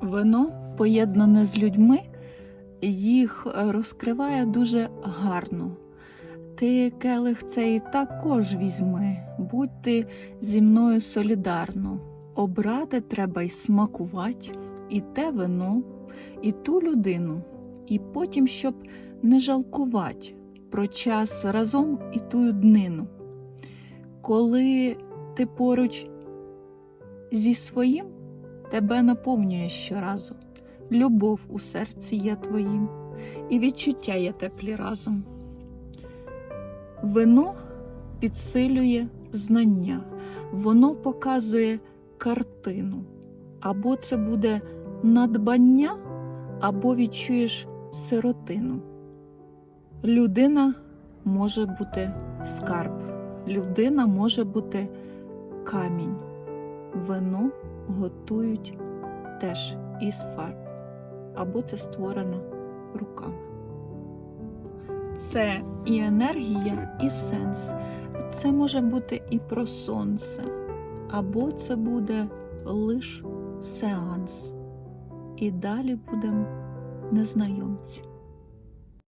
Вино, поєднане з людьми, їх е, розкриває дуже гарно. Ти келих цей також візьми, будь ти зі мною солідарно. Обрати треба й смакувати, і те вино, і ту людину, і потім, щоб не жалкувати про час разом і тую днину. Коли ти поруч зі своїм, тебе наповнює щоразу. Любов у серці є твоїм, і відчуття є теплі разом. Вино підсилює знання, воно показує картину. Або це буде надбання, або відчуєш сиротину. Людина може бути скарб, людина може бути камінь. Вино готують теж із фарб, або це створено руками. Це і енергія, і сенс. Це може бути і про сонце, або це буде лиш сеанс. І далі будемо незнайомці.